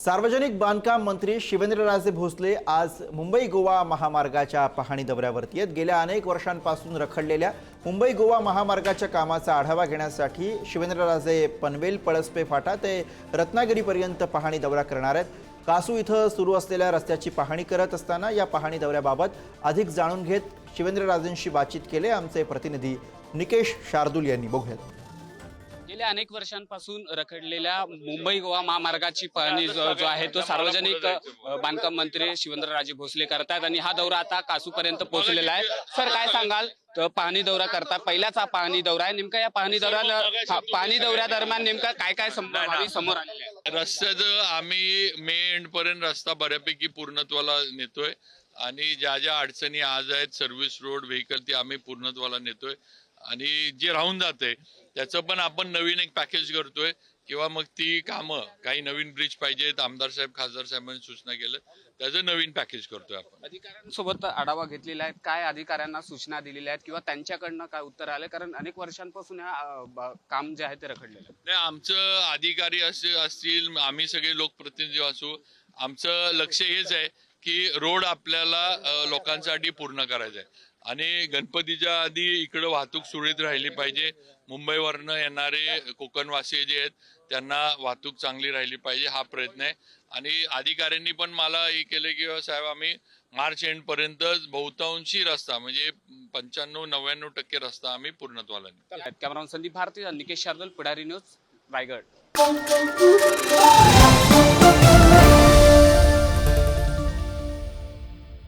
सार्वजनिक बांधकाम मंत्री शिवेंद्रराजे भोसले आज मुंबई गोवा महामार्गाच्या पाहणी दौऱ्यावरती आहेत. गेल्या अनेक वर्षांपासून रखडलेल्या मुंबई गोवा महामार्गाच्या कामाचा आढावा घेण्यासाठी शिवेंद्रराजे पनवेल पळसपे फाटा ते रत्नागिरीपर्यंत पाहणी दौरा करणार आहेत. कासू इथं सुरू असलेल्या रस्त्याची पाहणी करत असताना या पाहणी दौऱ्याबाबत अधिक जाणून घेत शिवेंद्रराजेंशी बातचीत केले आमचे प्रतिनिधी निकेश शार्दूल यांनी. बघूयात. गेल्या अनेक वर्षांपासून रखडलेल्या मुंबई गोवा महामार्गाची पाहणी जो जो आहे तो सार्वजनिक बांधकाम मंत्री शिवेंद्रराजे भोसले करतात आणि हा दौरा आता कासूपर्यंत पोहोचलेला आहे. सर काय सांगाल? पाहणी दौरा करता पहिलाच हा पाहणी दौरा आहे. नेमका या पाहणी दौऱ्यात हा, पाहणी दौऱ्यादरम्यान नेमका काय काय समोर आहेत रस्त्याचं आम्ही मे एंड पर्यंत रस्ता बऱ्यापैकी पूर्णत्वाला नेतोय. आणि ज्या ज्या अडचणी आज आहेत सर्व्हिस रोड व्हेकल ती आम्ही पूर्णत्वाला नेतोय. आणि जे राहून जाते त्याचं पण आपण नवीन एक पॅकेज करतोय. किंवा मग ती कामं काही नवीन ब्रिज पाहिजेत आमदार साहेब खासदार साहेबांनी सूचना केलं त्याचं नवीन पॅकेज करतोय आपण. अधिकाऱ्यांसोबत आढावा घेतलेला आहे. काय अधिकाऱ्यांना सूचना दिलेल्या आहेत किंवा त्यांच्याकडनं काय उत्तर आलं कारण अनेक वर्षांपासून हा ब- काम जे आहे ते रखडलेलं आहे. नाही आमचं अधिकारी असे असतील आम्ही सगळे लोकप्रतिनिधी असू आमचं लक्ष हेच आहे की रोड आपल्याला लोकांसाठी पूर्ण करायचा आहे आणि गणपतीच्या आधी इकडं वाहतूक सुरळीत राहिली पाहिजे. मुंबईवरनं येणारे कोकणवासी जे आहेत त्यांना वाहतूक चांगली राहिली पाहिजे हा प्रयत्न आहे. आणि अधिकाऱ्यांनी पण मला हे केलं की साहेब आम्ही मार्च एंडपर्यंतच बहुतांशी रस्ता म्हणजे पंच्याण्णव नव्याण्णव टक्के रस्ता आम्ही पूर्णत्वाला camera cameraman Sandeep Bharati Nikesh Shardal Pudhari news Raigad.